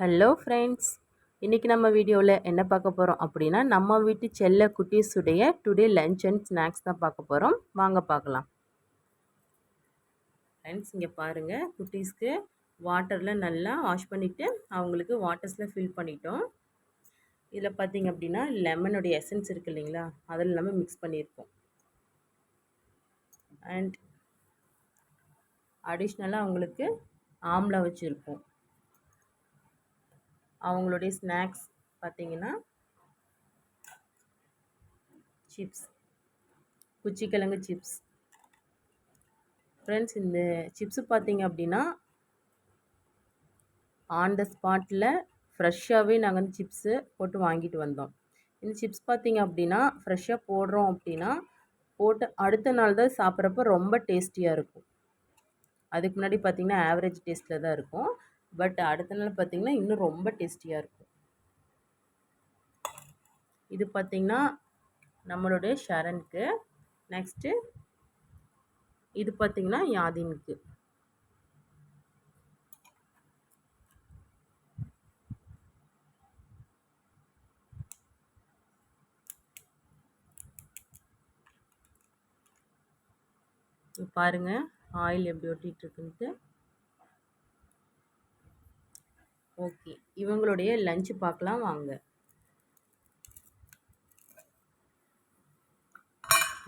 Hello friends இன்றைக்கி நம்ம வீடியோவில் என்ன பார்க்க போகிறோம் அப்படின்னா நம்ம வீட்டு செல்ல குட்டீஸுடைய டுடே லஞ்ச் அண்ட் ஸ்நாக்ஸ் தான் பார்க்க போகிறோம் வாங்க பார்க்கலாம். ஃப்ரெண்ட்ஸ் இங்கே பாருங்கள் குட்டீஸ்க்கு வாட்டரில் நல்லா வாஷ் பண்ணிவிட்டு அவங்களுக்கு வாட்டர்ஸில் ஃபில் பண்ணிட்டோம். இதில் பார்த்தீங்க அப்படின்னா லெமனுடைய எசன்ஸ் இருக்குது இல்லைங்களா? அதில் நம்ம மிக்ஸ் பண்ணியிருக்கோம். அண்ட் அடிஷ்னலாக அவங்களுக்கு ஆம்லா வச்சுருக்கோம். அவங்களுடைய ஸ்நாக்ஸ் பார்த்தீங்கன்னா சிப்ஸ் குச்சிக்கிழங்கு சிப்ஸ். ஃப்ரெண்ட்ஸ் இந்த சிப்ஸு பார்த்தீங்க அப்படின்னா ஆன் த ஸ்பாட்டில் ஃப்ரெஷ்ஷாகவே நாங்கள் வந்து சிப்ஸு போட்டு வாங்கிட்டு வந்தோம். இந்த சிப்ஸ் பார்த்தீங்க அப்படின்னா ஃப்ரெஷ்ஷாக போடுறோம் அப்படின்னா போட்டு அடுத்த நாள் தான் சாப்பிட்றப்ப ரொம்ப டேஸ்டியாக இருக்கும். அதுக்கு முன்னாடி பார்த்திங்கன்னா ஆவரேஜ் டேஸ்ட்டில் தான் இருக்கும். பட் அடுத்த நாள் பார்த்திங்கன்னா இன்னும் ரொம்ப டேஸ்டியாக இருக்கும். இது பார்த்திங்கன்னா நம்மளுடைய ஷரனுக்கு நெக்ஸ்ட்டு இது பார்த்திங்கன்னா யாதினுக்கு. பாருங்கள் ஆயில் எப்படி ஒட்டிகிட்டு இருக்குன்ட்டு. ஓகே. இவங்களுடைய லஞ்ச் பார்க்கலாம் வாங்க.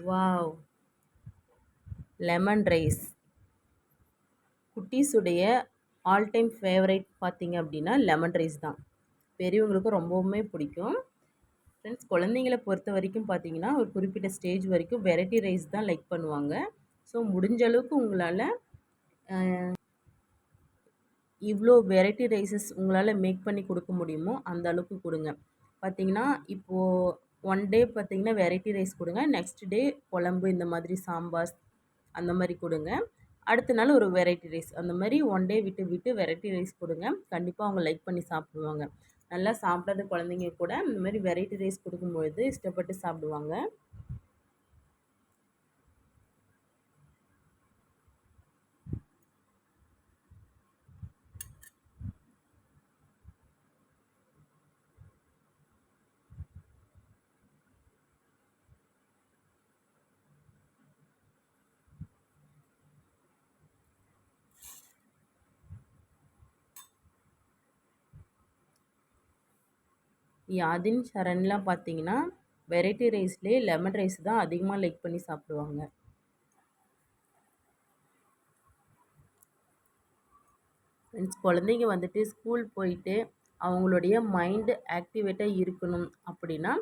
வாவ். லெமன் ரைஸ் குட்டீஸுடைய ஆல் டைம் ஃபேவரைட் பார்த்தீங்க அப்படின்னா லெமன் ரைஸ் தான். பெரியவங்களுக்கும் ரொம்பவுமே பிடிக்கும். ஃப்ரெண்ட்ஸ் குழந்தைங்கள பொறுத்த வரைக்கும் பார்த்தீங்கன்னா ஒரு குறிப்பிட்ட ஸ்டேஜ் வரைக்கும் வெரைட்டி ரைஸ் தான் லைக் பண்ணுவாங்க. ஸோ முடிஞ்ச அளவுக்கு உங்களால் இவ்வளோ வெரைட்டி ரைஸஸ் உங்களால் மேக் பண்ணி கொடுக்க முடியுமோ அந்த அளவுக்கு கொடுங்க. பார்த்தீங்கன்னா இப்போது ஒன் டே பார்த்தீங்கன்னா வெரைட்டி ரைஸ் கொடுங்க. நெக்ஸ்ட் டே குழம்பு இந்த மாதிரி சாம்பார் அந்த மாதிரி கொடுங்க. அடுத்த நாள் ஒரு வெரைட்டி ரைஸ் அந்த மாதிரி ஒன் டே விட்டு விட்டு வெரைட்டி ரைஸ் கொடுங்க. கண்டிப்பாக அவங்க லைக் பண்ணி சாப்பிடுவாங்க. நல்லா சாப்பிடாத குழந்தைங்க கூட இந்த மாதிரி வெரைட்டி ரைஸ் கொடுக்கும்பொழுது இஷ்டப்பட்டு சாப்பிடுவாங்க. யாதின் சரண்லாம் பார்த்தீங்கன்னா வெரைட்டி ரைஸ்லேயே லெமன் ரைஸ் தான் அதிகமாக லைக் பண்ணி சாப்பிடுவாங்க. ஃப்ரெண்ட்ஸ் குழந்தைங்க வந்துட்டு ஸ்கூல் போயிட்டு அவங்களுடைய மைண்டு ஆக்டிவேட்டாக இருக்கணும் அப்படின்னா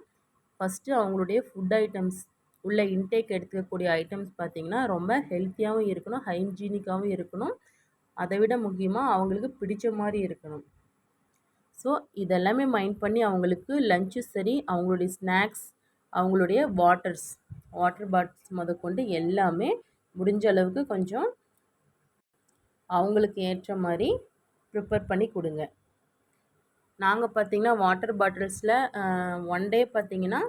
ஃபஸ்ட்டு அவங்களுடைய ஃபுட் ஐட்டம்ஸ் உள்ள இன்டேக் எடுத்துக்கக்கூடிய ஐட்டம்ஸ் பார்த்திங்கன்னா ரொம்ப ஹெல்த்தியாகவும் இருக்கணும் ஹைஜீனிக்காகவும் இருக்கணும். அதை விட முக்கியமாக அவங்களுக்கு பிடிச்ச மாதிரி இருக்கணும். ஸோ இதெல்லாமே மைண்ட் பண்ணி அவங்களுக்கு லஞ்சும் சரி அவங்களுடைய ஸ்நாக்ஸ் அவங்களுடைய வாட்டர்ஸ் வாட்டர் பாட்டில்ஸ் முதற்கொண்டு எல்லாமே முடிஞ்ச அளவுக்கு கொஞ்சம் அவங்களுக்கு ஏற்ற மாதிரி ப்ரிப்பேர் பண்ணி கொடுங்க. நாங்கள் பார்த்திங்கன்னா வாட்டர் பாட்டில்ஸில் ஒன் டே பார்த்திங்கன்னா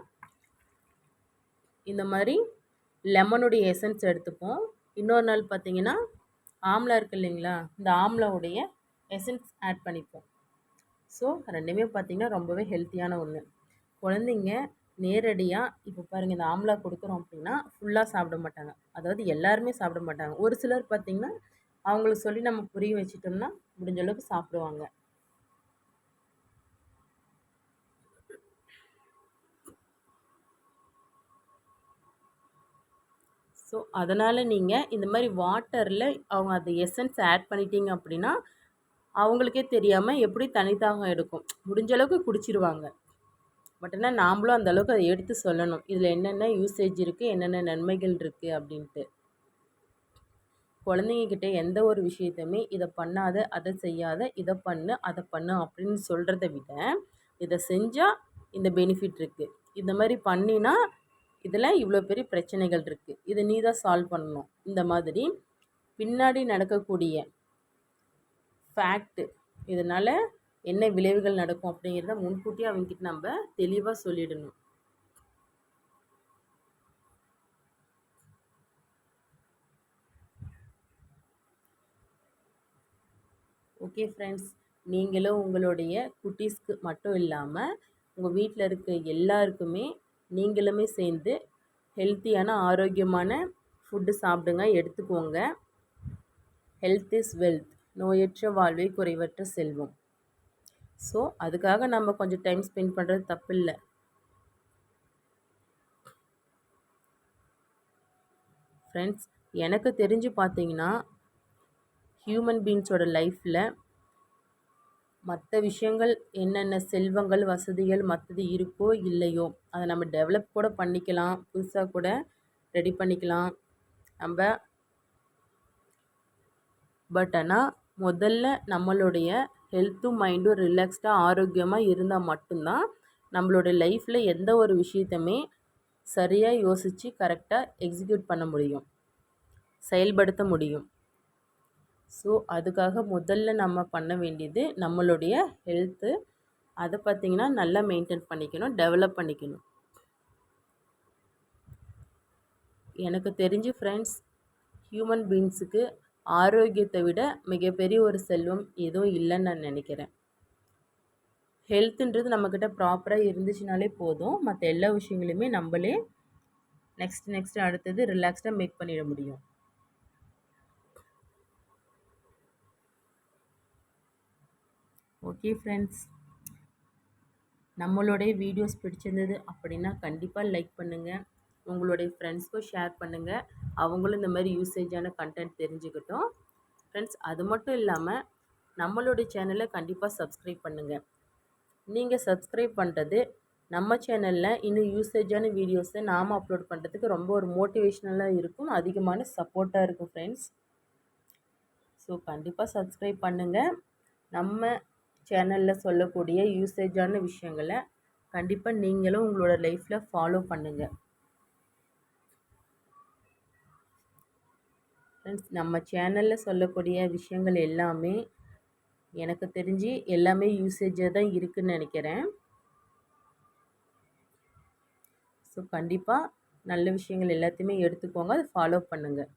இந்த மாதிரி லெமனுடைய எசன்ஸ் எடுத்துப்போம். இன்னொரு நாள் பார்த்திங்கன்னா ஆம்லா இருக்குது இல்லைங்களா இந்த ஆம்லாவுடைய எசன்ஸ் ஆட் பண்ணிப்போம். ஸோ ரெண்டுமே பார்த்திங்கன்னா ரொம்பவே ஹெல்த்தியான ஒன்று குழந்தைங்க நேரடியாக இப்போ பாருங்கள் இந்த ஆம்லா கொடுக்குறோம் அப்படின்னா ஃபுல்லாக சாப்பிட மாட்டாங்க. அதாவது எல்லாருமே சாப்பிட மாட்டாங்க. ஒரு சிலர் பார்த்திங்கன்னா அவங்களுக்கு சொல்லி நம்ம புரிய வச்சிட்டோம்னா முடிஞ்ச அளவுக்கு சாப்பிடுவாங்க. ஸோ அதனால் நீங்கள் இந்த மாதிரி வாட்டரில் அவங்க அந்த எசன்ஸ் ஆட் பண்ணிட்டீங்க அப்படின்னா அவங்களுக்கே தெரியாமல் எப்படி தனித்தாகம் எடுக்கும். முடிஞ்ச அளவுக்கு குடிச்சிருவாங்க. பட் ஆனால் நாம்ளும் அந்தளவுக்கு அதை எடுத்து சொல்லணும். இதில் என்னென்ன யூசேஜ் இருக்குது என்னென்ன நன்மைகள் இருக்குது அப்படின்ட்டு. குழந்தைங்கக்கிட்ட எந்த ஒரு விஷயத்தையுமே இதை பண்ணாத அதை செய்யாத இதை பண்ணு அதை பண்ணு அப்படின்னு சொல்கிறத விட இதை செஞ்சால் இந்த பெனிஃபிட் இருக்குது இந்த மாதிரி பண்ணினா இதில் இவ்வளோ பெரிய பிரச்சனைகள் இருக்குது இதை நீ தான் சால்வ் பண்ணணும். இந்த மாதிரி பின்னாடி நடக்கக்கூடிய ஃபேக்ட்டு இதனால் என்ன விளைவுகள் நடக்கும் அப்படிங்கிறத முன்கூட்டியே அவங்கக்கிட்ட நம்ம தெளிவாக சொல்லிடணும். ஓகே ஃப்ரெண்ட்ஸ் நீங்களும் உங்களுடைய குட்டீஸ்க்கு மட்டும் இல்லாமல் உங்கள் வீட்டில் இருக்க எல்லாருக்குமே நீங்களுமே சேர்ந்து ஹெல்த்தியான ஆரோக்கியமான ஃபுட்டு சாப்பிடுங்க எடுத்துக்கோங்க. ஹெல்த் இஸ் வெல்த் நோயற்ற வாழ்வே குறைவற்ற செல்வம். ஸோ அதுக்காக நம்ம கொஞ்சம் டைம் ஸ்பெண்ட் பண்ணுறது தப்பு இல்லை ஃப்ரெண்ட்ஸ் எனக்கு தெரிஞ்சு பார்த்தீங்கன்னா ஹியூமன் பீன்ஸோட லைஃப்பில் மற்ற விஷயங்கள் என்னென்ன செல்வங்கள் வசதிகள் மற்றது இருக்கோ இல்லையோ அதை நம்ம டெவலப் கூட பண்ணிக்கலாம். புதுசாக கூட ரெடி பண்ணிக்கலாம். நம்ம பட் ஆனால் முதல்ல நம்மளுடைய ஹெல்த்தும் மைண்டும் ரிலாக்ஸ்டாக ஆரோக்கியமாக இருந்தால் மட்டும்தான் நம்மளோட லைஃப்பில் எந்த ஒரு விஷயத்தையுமே சரியாக யோசித்து கரெக்டாக எக்ஸிக்யூட் பண்ண முடியும். செயல்படுத்த முடியும். ஸோ அதுக்காக முதல்ல நம்ம பண்ண வேண்டியது நம்மளுடைய ஹெல்த்து அதை பார்த்திங்கன்னா நல்லா மெயின்டைன் பண்ணிக்கணும் டெவலப் பண்ணிக்கணும். எனக்கு தெரிஞ்சு ஃப்ரெண்ட்ஸ் ஹியூமன் பீன்ஸுக்கு ஆரோக்கியத்தை விட மிகப்பெரிய ஒரு செல்வம் எதுவும் இல்லைன்னு நான் நினைக்கிறேன். ஹெல்த்துன்றது நம்மக்கிட்ட ப்ராப்பராக இருந்துச்சுனாலே போதும். மற்ற எல்லா விஷயங்களையுமே நம்மளே நெக்ஸ்ட் நெக்ஸ்ட் அடுத்தது ரிலாக்ஸ்டாக மேக் பண்ணிட முடியும். ஓகே ஃப்ரெண்ட்ஸ் நம்மளுடைய வீடியோஸ் பிடிச்சிருந்தது அப்படின்னா கண்டிப்பாக லைக் பண்ணுங்கள் உங்களுடைய ஃப்ரெண்ட்ஸ்க்கும் ஷேர் பண்ணுங்கள் அவங்களும் இந்த மாதிரி யூசேஜான கண்டென்ட் தெரிஞ்சுக்கிட்டோம். ஃப்ரெண்ட்ஸ் அது மட்டும் இல்லாமல் நம்மளுடைய சேனலை கண்டிப்பாக சப்ஸ்கிரைப் பண்ணுங்கள் நீங்கள் சப்ஸ்கிரைப் பண்ணுறது நம்ம சேனலில் இன்னும் யூசேஜான வீடியோஸை நாம் அப்லோட் பண்ணுறதுக்கு ரொம்ப ஒரு மோட்டிவேஷ்னலாக இருக்கும். அதிகமான சப்போர்ட்டாக இருக்கும் ஃப்ரெண்ட்ஸ் ஸோ கண்டிப்பாக சப்ஸ்கிரைப் பண்ணுங்கள் நம்ம சேனலில் சொல்லக்கூடிய யூசேஜான விஷயங்களை கண்டிப்பாக நீங்களும் உங்களோட லைஃப்பில் ஃபாலோ பண்ணுங்கள் ஃப்ரெண்ட்ஸ் நம்ம சேனலில் சொல்லக்கூடிய விஷயங்கள் எல்லாமே எனக்கு தெரிஞ்சு எல்லாமே யூசேஜாக தான் இருக்குதுன்னு நினைக்கிறேன். ஸோ கண்டிப்பாக நல்ல விஷயங்கள் எல்லாத்தையுமே எடுத்துக்கோங்க அதை ஃபாலோ பண்ணுங்கள்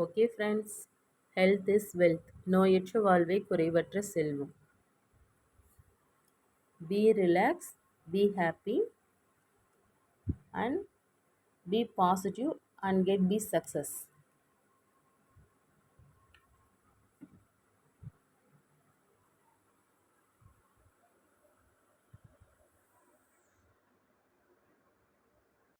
okay friends health is wealth நோயற்ற வாழ்வே குறைவற்ற செல்வம் be relax be happy and be positive and get be success